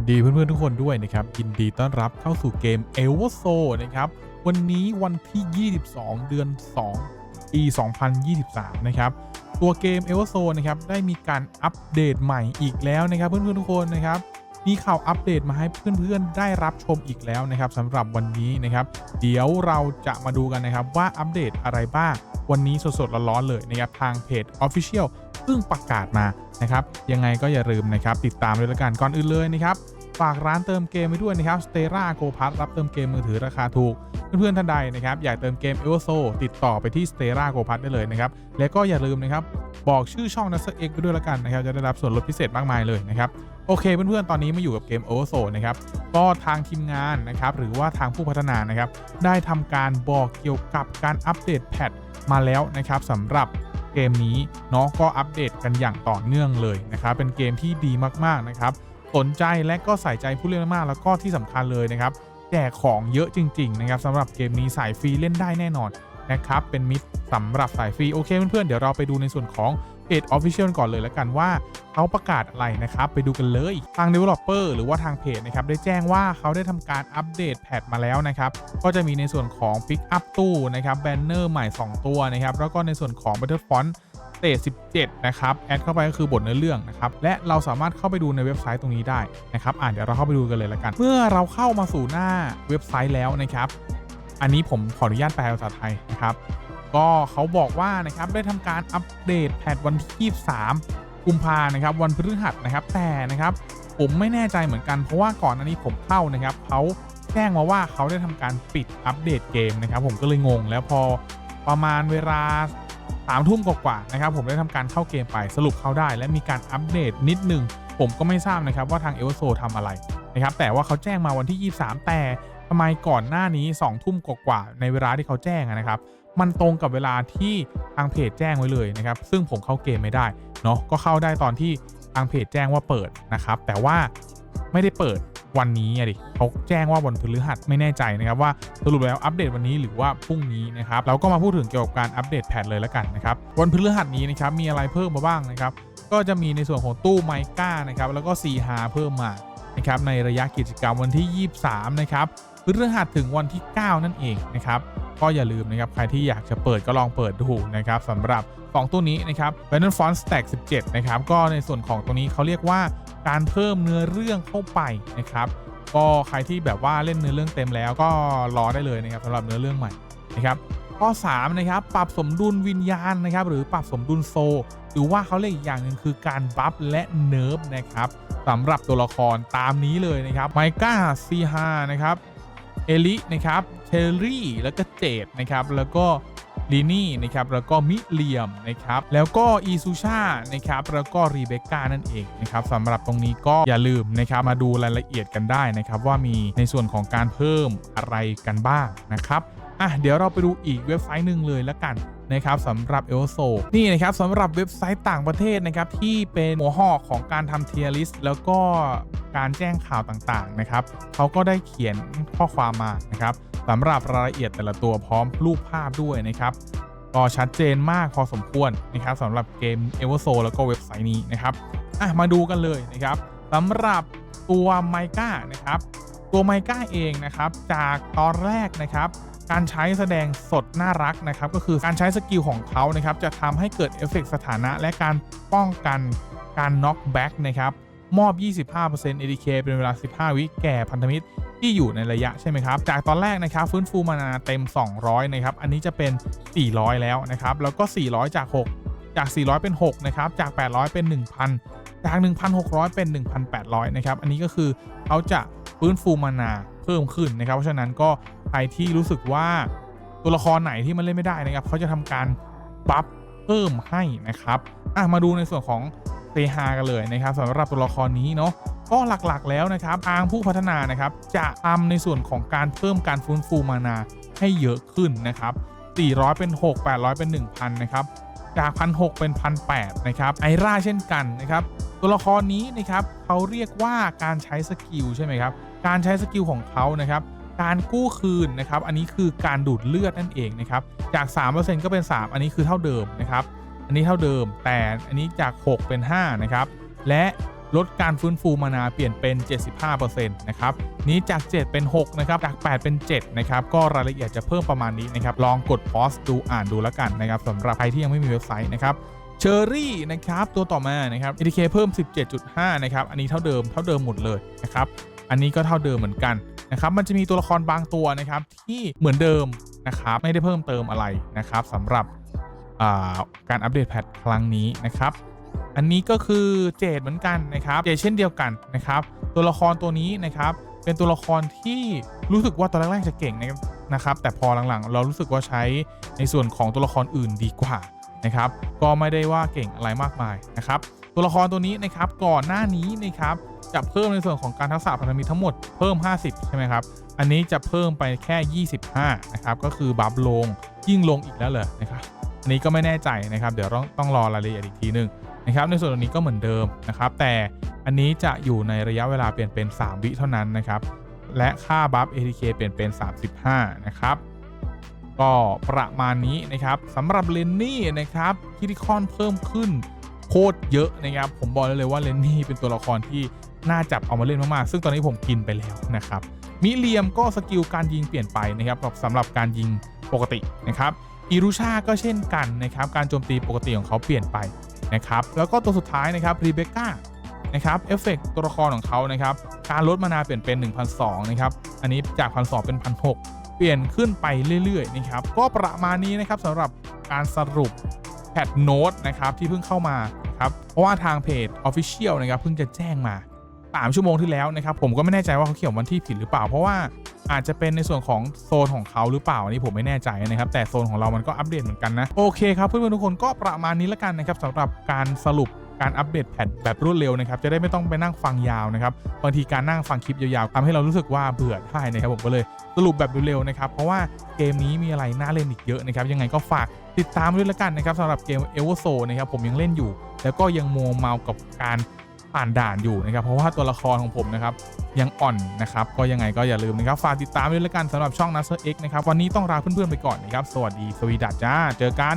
วัสดีเพื่อนๆทุกคนด้วยนะครับยินดีต้อนรับเข้าสู่เกม e v o s o นะครับ วันนี้วันที่ 22 เดือน 2 ปี 2023 นะครับ ตัวเกม e v o s o นะครับ ได้มีการอัปเดตใหม่อีกแล้วนะครับ เพื่อนๆทุกคนนะครับ มีข่าวอัปเดตมาให้เพื่อนๆได้รับชมอีกแล้วนะครับสำหรับวันนี้นะครับ เดี๋ยวเราจะมาดูกันนะครับว่าอัปเดตอะไรบ้างวันนี้สดๆร้อนๆเลยนะครับทางเพจ Official เพิ่งประกาศมานะครับยังไงก็อย่าลืมนะครับติดตามเลยละกันก่อนอื่นเลยนะครับฝากร้านเติมเกมไว้ด้วยนะครับ Stera Go p a s รับเติมเกมมือถือราคาถูก เพื่อนๆท่านใดนะครับอยากเติมเกม e v o s o ติดต่อไปที่ Stera Go p a s ได้เลยนะครับและก็อย่าลืมนะครับบอกชื่อช่อง n a s e X ไปด้วยละกันนะครับจะได้รับส่วนลดพิเศษมากมายเลยนะครับโอเคเพื่อนๆตอนนี้มาอยู่กับเกม e v o s o นะครับก็ทางทีมงานนะครับหรือว่าทางผู้พัฒนานะครับได้ทำการบอกเกี่ยวกับการอัปเดตแพทมาแล้วนะครับสำหรับ เกมนี้เนาะก็อัปเดตกันอย่างต่อเนื่องเลยนะครับเป็นเกมที่ดีมากๆนะครับสนใจและก็ใส่ใจผู้เล่นมากแล้วก็ที่สำคัญเลยนะครับแจกของเยอะจริง ๆ นะครับสำหรับเกมนี้สายฟรีเล่นได้แน่นอนนะครับเป็นมิตรสำหรับสายฟรีโอเคเพื่อนๆเดี๋ยวเราไปดูในส่วนของ จ Official ก่อนเลยแล้วกันว่าเขาประกาศอะไรนะครับ ไปดูกันเลยทาง Developer หรือว่าทางเพจนะครับ ได้แจ้งว่าเขาได้ทำการอัปเดตแพทมาแล้วนะครับ ก็จะมีในส่วนของ Pick Up ตู้นะครับแบนเนอร์ใหม่ 2 ตัวนะครับ แล้วก็ในส่วนของ Battle Font เตจ17 นะครับ แอดเข้าไปก็คือบทเนื้อเรื่องนะครับ และเราสามารถเข้าไปดูในเว็บไซต์ตรงนี้ได้นะครับ อ่านเดี๋ยวเราเข้าไปดูกันเลยละกัน เมื่อเราเข้ามาสู่หน้าเว็บไซต์แล้วนะครับ อันนี้ผมขออนุญาตแปลภาษาไทยนะครับ ก็เขาบอกว่านะครับได้ทำการอัปเดตแพทวันที่23กุมภานะครับวันพฤหัสนะครับแต่นะครับผมไม่แน่ใจเหมือนกันเพราะว่าก่อนอันนี้ผมเข้านะครับเขาแจ้งมาว่าเขาได้ทำการปิดอัปเดตเกมนะครับผมก็เลยงงแล้วพอประมาณเวลาสามทุ่มกว่าๆนะครับผมได้ทำการเข้าเกมไปสรุปเข้าได้ และมีการอัปเดตนิดนึงผมก็ไม่ทราบนะครับว่าทางเอ o โซทำอะไรนะครับแต่ว่าเขาแจ้งมาวันที่ 23 แต่ ทำไมก่อนหน้านี้2ทุ่มกว่าในเวลาที่เขาแจ้งนะครับ มันตรงกับเวลาที่ทางเพจแจ้งไว้เลยนะครับ ซึ่งผมเข้าเกมไม่ได้เนาะก็เข้าได้ตอนที่ทางเพจแจ้งว่าเปิดนะครับ แต่ว่าไม่ได้เปิดวันนี้อะดิเขาแจ้งว่าวันพฤหัสไม่แน่ใจนะครับว่าสรุปแล้วอัปเดตวันนี้หรือว่าพรุ่งนี้นะครับเราก็มาพูดถึงเกี่ยวกับการอัปเดตแพทเลยแล้วกันนะครับวันพฤหัสนี้นะครับมีอะไรเพิ่มมาบ้างนะครับก็จะมีในส่วนของตู้ไมก้านะครับแล้วก็ซีฮาเพิ่มมานะครับในระยะกิจกรรมวันที่ 23 นะครับ พฤหัสถึงวันที่ 9 นั่นเองนะครับก็อย่าลืมนะครับใครที่อยากจะเปิดก็ลองเปิดดูนะครับสำหรับ2ตัวนี้นะครับ Battlefront Stack 17 นะครับก็ในส่วนของตัวนี้เขาเรียกว่าการเพิ่มเนื้อเรื่องเข้าไปนะครับก็ใครที่แบบว่าเล่นเนื้อเรื่องเต็มแล้วก็รอได้เลยนะครับสำหรับเนื้อเรื่องใหม่นะครับข้อ3นะครับปรับสมดุลวิญญาณนะครับหรือปรับสมดุลโซ หรือว่าเขาเรียกอีกอย่างหนึ่งคือการบัฟและเนิร์ฟนะครับสำหรับตัวละครตามนี้เลยนะครับไมก้าซีฮานะครับ เอลินะครับเทลรี่แล้วก็เจดนะครับแล้วก็ลีนี่นะครับแล้วก็มิเลียมนะครับแล้วก็อีซูชานะครับแล้วก็รีเบคก้านั่นเองนะครับสำหรับตรงนี้ก็อย่าลืมนะครับมาดูรายละเอียดกันได้นะครับว่ามีในส่วนของการเพิ่มอะไรกันบ้างนะครับอะเดี๋ยวเราไปดูอีกเว็บไซต์หนึ่งเลยละกัน นะครับสำหรับเอลโซนี่นะครับสำหรับเว็บไซต์ต่างประเทศนะครับที่เป็นหัวหอกของการทำเทียร์ลิสแล้วก็การแจ้งข่าวต่างๆนะครับเขาก็ได้เขียนข้อความมานะครับสำหรับรายละเอียดแต่ละตัวพร้อมรูปภาพด้วยนะครับก็ชัดเจนมากพอสมควรนะครับสำหรับเกม e v o s o แล้วก็เว็บไซต์นี้นะครับอะมาดูกันเลยนะครับสำหรับตัวไมก้านะครับตัวไมก้าเองนะครับจากตอนแรกนะครับ การใช้แสดงสดน่ารักนะครับ ก็คือการใช้สกิลของเขานะครับ จะทำให้เกิดเอฟเฟกต์สถานะและการป้องกันการน็อกแบ็กนะครับ มอบ 25% ADK เป็นเวลา 15 วิแก่พันธมิตรที่อยู่ในระยะใช่ไหมครับ จากตอนแรกนะครับ ฟื้นฟูมานาเต็ม 200 นะครับ อันนี้จะเป็น 400 แล้วนะครับ แล้วก็ 400 จาก 6 จาก 400 เป็น 6 นะครับ จาก 800 เป็น 1,000 จาก 1,600 เป็น 1,800 นะครับ อันนี้ก็คือเขาจะฟื้นฟูมานาเพิ่มขึ้นนะครับ เพราะฉะนั้นก็ ใครที่รู้สึกว่าตัวละครไหนที่มันเล่นไม่ได้นะครับเขาจะทำการบัฟเพิ่มให้นะครับอะมาดูในส่วนของเซฮากันเลยนะครับสำหรับตัวละครนี้เนาะก็หลักๆแล้วนะครับทางผู้พัฒนานะครับจะทำในส่วนของการเพิ่มการฟื้นฟูมานาให้เยอะขึ้นนะครับ 400 เป็น 6 800 เป็น 1,000 นะครับ จากพันหเป็นพันแนะครับไอราเช่นกันนะครับ ตัวละครนี้นะครับเขาเรียกว่าการใช้สกิลใช่ไหมครับ การใช้สกิลของเขานะครับ การกู้คืนนะครับอันนี้คือการดูดเลือดนั่นเองนะครับจาก 3%ก็เป็น 3 อันนี้คือเท่าเดิมนะครับอันนี้เท่าเดิมแต่อันนี้จาก 6 เป็น 5 นะครับ และลดการฟื้นฟูมานาเปลี่ยนเป็น 75%นะครับนี้จาก 7 เป็น 6 นะครับ จาก 8 เป็น 7 นะครับ ก็รายละเอียดจะเพิ่มประมาณนี้นะครับ ลองกดพอสดูอ่านดูแล้วกันนะครับสำหรับใครที่ยังไม่มีเว็บไซต์นะครับเชอรี่นะครับ ตัวต่อมานะครับ ATK เพิ่ม 17.5 นะครับ อันนี้เท่าเดิมเท่าเดิมหมดเลยนะครับ อันนี้ก็เท่าเดิมเหมือนกัน นะครับมันจะมีตัวละครบางตัวนะครับที่เหมือนเดิมนะครับไม่ได้เพิ่มเติมอะไรนะครับสำหรับาการอัปเดตแพทครั้งนี้นะครับอันนี้ก็คือเจดเหมือนกันนะครับเจดเช่นเดียวกันนะครับตัวละครตัวนี้นะครับเป็นตัวละครที่รู้สึกว่าตอนแรกๆจะเก่งนะครับแต่พอหลังๆ เรารู้สึกว่าใช้ในส่วนของตัวละครอื่นดีกว่านะครับก็ไม่ได้ว่าเก่งอะไรมากมายนะครับตัวละครตัวนี้นะครับก่อนหน้านี้นะครับ จะเพิ่มในส่วนของการทักษะพันธมิตรทั้งหมดเพิ่ม 50 ใช่ไหมครับ อันนี้จะเพิ่มไปแค่ 25 นะครับ ก็คือบัฟลงยิ่งลงอีกแล้วเลยนะครับ อันนี้ก็ไม่แน่ใจนะครับ เดี๋ยวต้องต้องรอรายละเอียดอีกทีหนึงนะครับ ในส่วนตรงนี้ก็เหมือนเดิมนะครับ แต่อันนี้จะอยู่ในระยะเวลาเปลี่ยนเป็น 3 วิเท่านั้นนะครับ และค่าบัฟ ATK เปลี่ยนเป็น 35 นะครับก็ประมาณนี้นะครับสำหรับเลนนี่นะครับคิริคอนเพิ่มขึ้นโคตรเยอะนะครับ ผมบอกเลยว่าเลนนี่เป็นตัวละครที่ น่าจับเอามาเล่นมากๆ ซึ่งตอนนี้ผมกินไปแล้วนะครับมิเลียมก็สกิลการยิงเปลี่ยนไปนะครับสำหรับการยิงปกตินะครับอิรุชาก็เช่นกันนะครับการโจมตีปกติของเขาเปลี่ยนไปนะครับแล้วก็ตัวสุดท้ายนะครับรีเบคก้านะครับเอฟเฟกตัวละครของเขานะครับการลดมานาเปลี่ยนเป็น 1,200นะครับอันนี้จาก1,200เป็น1,600เปลี่ยนขึ้นไปเรื่อยๆนะครับก็ประมาณนี้นะครับสำหรับการสรุปแพทโน้ตนะครับที่เพิ่งเข้ามาครับเพราะว่าทางเพจ Official นะครับเพิ่งจะแจ้งมา 3 ชั่วโมงที่แล้วนะครับผมก็ไม่แน่ใจว่าเขาเขียนวันที่ผิดหรือเปล่า เพราะว่าอาจจะเป็นในส่วนของโซนของเขาหรือเปล่าอันนี้ผมไม่แน่ใจนะครับ แต่โซนของเรามันก็อัปเดตเหมือนกันนะโอเคครับเพื่อนๆทุกคนก็ประมาณนี้แล้วกันนะครับสำหรับการสรุปการอัปเดตแพทแบบรวดเร็วนะครับจะได้ไม่ต้องไปนั่งฟังยาวนะครับบางทีการนั่งฟังคลิปยาวๆทำให้เรารู้สึกว่าเบื่อได้นะครับผมก็เลยสรุปแบบเร็วๆนะครับเพราะว่าเกมนี้มีอะไรน่าเล่นอีกเยอะนะครับยังไงก็ฝากติดตามด้วยละกันนะครับสำหรับเกม e v o s o นะครับผมยังเล่นอยู่ แล้วก็ยังมัวเมากับการ ผ่านด่านอยู่นะครับเพราะว่าตัวละครของผมนะครับยังอ่อนนะครับก็ยังไงก็อย่าลืมนะครับฝากติดตามด้วยละกันสำหรับช่อง n a s e r X นะครับวันนี้ต้องลาเพื่อนๆไปก่อนนะครับสวัสดีสวีดัตจ้าเจอกัน